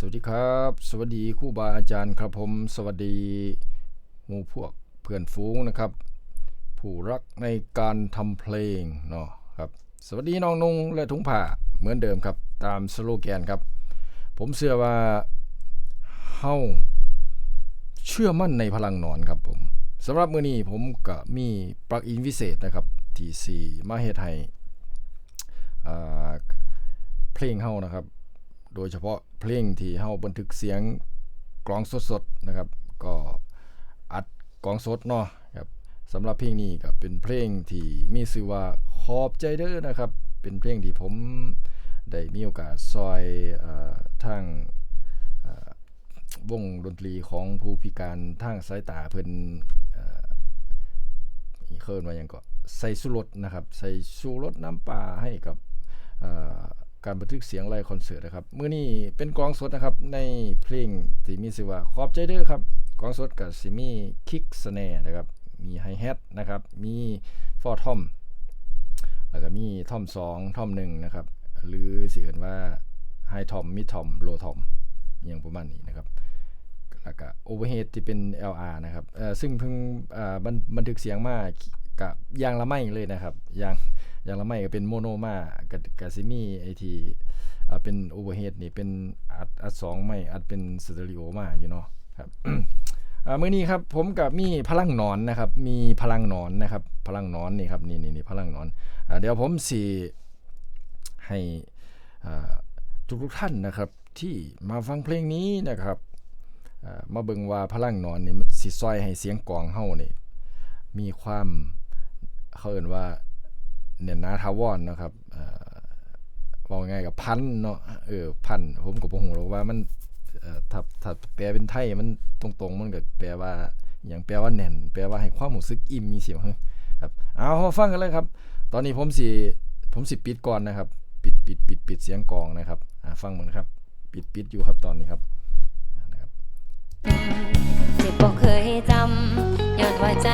สวัสดีครับ สวัสดีครูบาอาจารย์ครับผม สวัสดีหมู่พวกเพื่อนฝูงนะครับ ผู้รักในการทำเพลงเนาะครับ สวัสดีน้องนุ่งและถุงผ้าเหมือนเดิมครับ ตามสโลแกนครับ ผมเชื่อว่าเฮาเชื่อมั่นในพลังนอนครับผมสำหรับมื้อนี้ผมก็มีปลั๊กอินวิเศษนะครับที่สีมาเฮ็ดให้อ่าเพลงเฮานะครับ โดยเฉพาะเพลงที่เฮาบันทึกเสียงกลองสดๆนะครับ ก็อัดกลองสดเนาะครับสำหรับเพลงนี้ก็เป็นเพลงที่มีชื่อว่าขอบใจเด้อนะครับ เป็นเพลงที่ผมได้มีโอกาสซอยอ่อทางวงดนตรีของผู้พิการทางสายตาเพิ่นเอ่ออีเคินว่าหยังก็ใส่สุรสนะครับ ใส่ชูรสน้ำปลาให้กับ การบันทึกเสียงไลฟ์คอนเสิร์ตนะครับมื้อนี้เป็นกองสดนะครับในเพลงที่มีชื่อว่าขอบใจเด้อครับกองสดกับสิมีคิกสแนร์นะครับมีไฮแฮทนะครับมีฟอร์ทอมแล้วก็มีทอม2ทอม1นะครับหรือสิเอิ้นว่าไฮทอมมิดทอมโลทอมอย่างประมาณนี้นะครับแล้วก็โอเวอร์เฮดที่เป็น LR นะครับเออซึ่งเพิ่งบันบันทึกเสียงมากับยางละไม่เลยนะครับยาง อย่างละไม่ก็เป็นโมโนมากับกับซิมีไอทีเอ่เป็นโอเวอร์เฮดนี่เป็นอัดอัดสองไม่อัดเป็นสเตอริโอมาอยู่เนาะครับอ่ามื้อนี้ครับผมกับมีพลังนอนนะครับ มีพลังนอนนะครับ พลังนอนนี่ครับนี่นี่นี่พลังนอนอเดี๋ยวผมสิให้อ่าทุกทุกท่านนะครับ ที่มาฟังเพลงนี้นะครับอ่ามาเบิ่งว่าพลังนอนนี่มันสิซอยให้เสียงกองเฮานี่มีความเขาเอิ้นว่า เน่นนาทาวอนนะครับอ่าเว้าง่ายกับพันเนาะเออพันผมก็บ่ฮู้หรอกว่ามันถ้าถ้าแปลเป็นไทยมันตรงๆมันก็แปลว่าหยังแปลว่าแน่น แปลว่าให้ความรู้สึกอิ่มมีเสียงครับเอามาฟังกันเลยครับ ตอนนี้ผมสิผมสิปิดก่อนนะครับ ปิดปิดปิดปิดเสียงกองนะครับอ่าฟังมึงนครับ ปิดปิดอยู่ครับตอนนี้ครับนะครับสิบ่เคยจำย้อนว่าใจ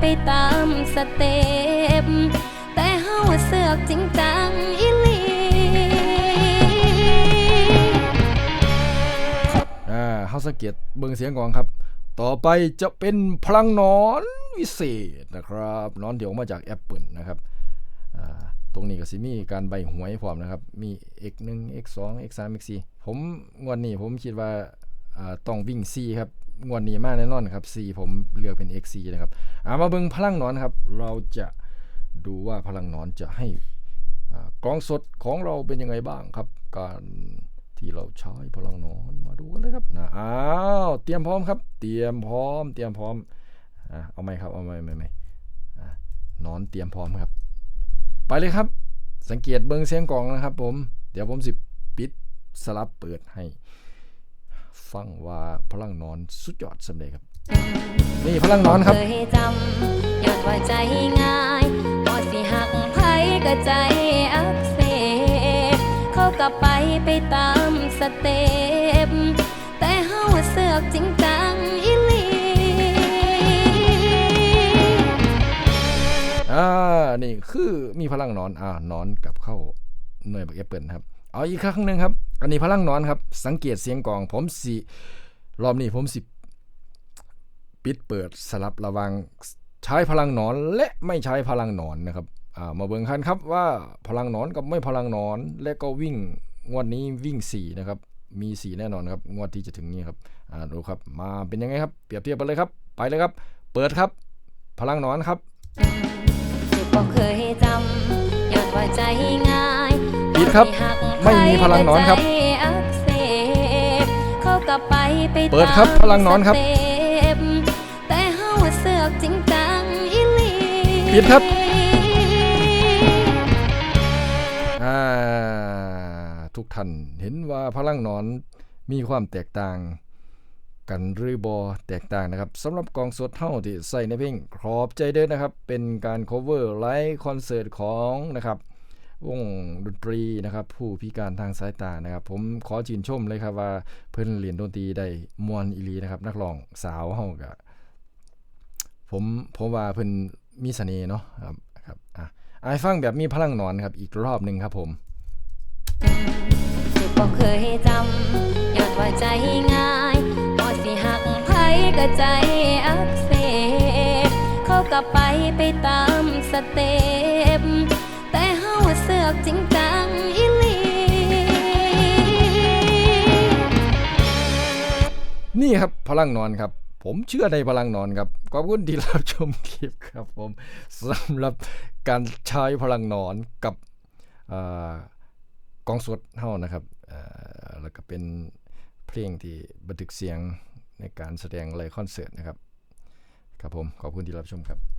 ไปตามสเต็ปแต่เฮาเสือกจริงจังอีหลีอ่าเฮาสังเกตเบิ่งเสียงก่อนครับ ต่อไปจะเป็นพลังนอนวิเศษนะครับนอนเดี๋ยวมาจากแอปเปิลนะครับอ่าตรงนี้ก็สิมีการใบหวยพร้อมนะครับ มี x 1 x 2 x 3 x 4 ผมงวดนี้ผมคิดว่าต้องวิ่ง C ครับ งวดนี้มาแน่นอนครับ C ผมเลือกเป็น x 4นะครับอามาเบิ่งพลังนอนครับ เราจะดูว่าพลังนอนจะให้กลองสดของเราเป็นยังไงบ้างครับ การที่เราใช้พลังนอนมาดูกันเลยครับนะอ้าวเตรียมพร้อมครับ เตรียมพร้อม เตรียมพร้อมอ่าเอาไหมครับเอาไหมไม่ไม่อ่านอนเตรียมพร้อมครับ ไปเลยครับ สังเกตเบิ้งเสียงกล่องนะครับ ผม เดี๋ยวผมสิปิดสลับเปิดให้ ฟังว่าพลังหนอนสุดยอดสำเร็จครับ นี่พลังหนอนครับ เคยจำย้อนว่าใจง่ายบ่สิหักไผก็ใจอักเสบเขาก็ไปไปตามสเต็ปแต่เฮาเสือกจริงจังอีหลีอ่า นี่คือมีพลังหนอน อ่าหนอนกับเข้าหน่วยบักแอปเปิลครับ เอาอีกครั้งหนึ่งครับ อันนี้พลังหนอนครับ สังเกตเสียงกลอง ผมสิรอบนี้ผมสิปิดเปิดสลับระหวังใช้พลังหนอนและไม่ใช้พลังหนอนนะครับอ่ามาเบิ่งกันครับว่าพลังหนอนกับไม่พลังหนอนและก็วิ่งงวดนี้วิ่ง 4 นะครับ มี 4 แน่นอนครับ งวดที่จะถึงนี้ครับอ่าดูครับมาเป็นยังไงครับ เปรียบเทียบไปเลยครับ ไปเลยครับ เปิดครับ พลังหนอนครับสิบ่เคยจำย้อนว่าใจง่ายปิดครับสิหัก ไม่มีพลังหนอนครับใจอักเสบเขาก็ไปไปเปิดครับตามพลังหนอนครับสเต็ปแต่เฮาเสือกจริงจังอีหลีปิดครับอ่าทุกท่านเห็นว่าพลังหนอนมีความแตกต่างกันหรือบอแตกต่างนะครับสำหรับกองสดเท่าที่ใส่ในเพลงขอบใจเด้อนะครับ เป็นการ cover ไลฟ์คอนเสิร์ตของนะครับ วงดนตรีนะครับ ผู้พิการทางสายตานะครับ ผมขอชื่นชมเลยครับว่าเพิ่นเรียนดนตรีได้มวนอีลีนะครับ นักร้องสาวเฮาก็ผมผมว่าเพิ่นมีเสน่ห์เนาะครับครับอะไอายฟังแบบมีพลังหนอนครับ อีกรอบหนึ่งครับผมสิบ่เคยจำย้อนว่าใจง่ายพอสิหักไผก็ใจอักเสบเขาก็ไปไปตามสเต็ป สือกจริงจังอีหลี นี่ครับพลังนอนครับ ผมเชื่อในพลังนอนครับขอบคุณที่รับชมคลิปครับผมสำหรับการใช้พลังนอนกับอกองสดเฮานะครับแล้วก็เป็นเพลงที่บันทึกเสียงในการแสดงไลคอนเสิร์ตนะครับ ครับผมขอบคุณที่รับชมครับ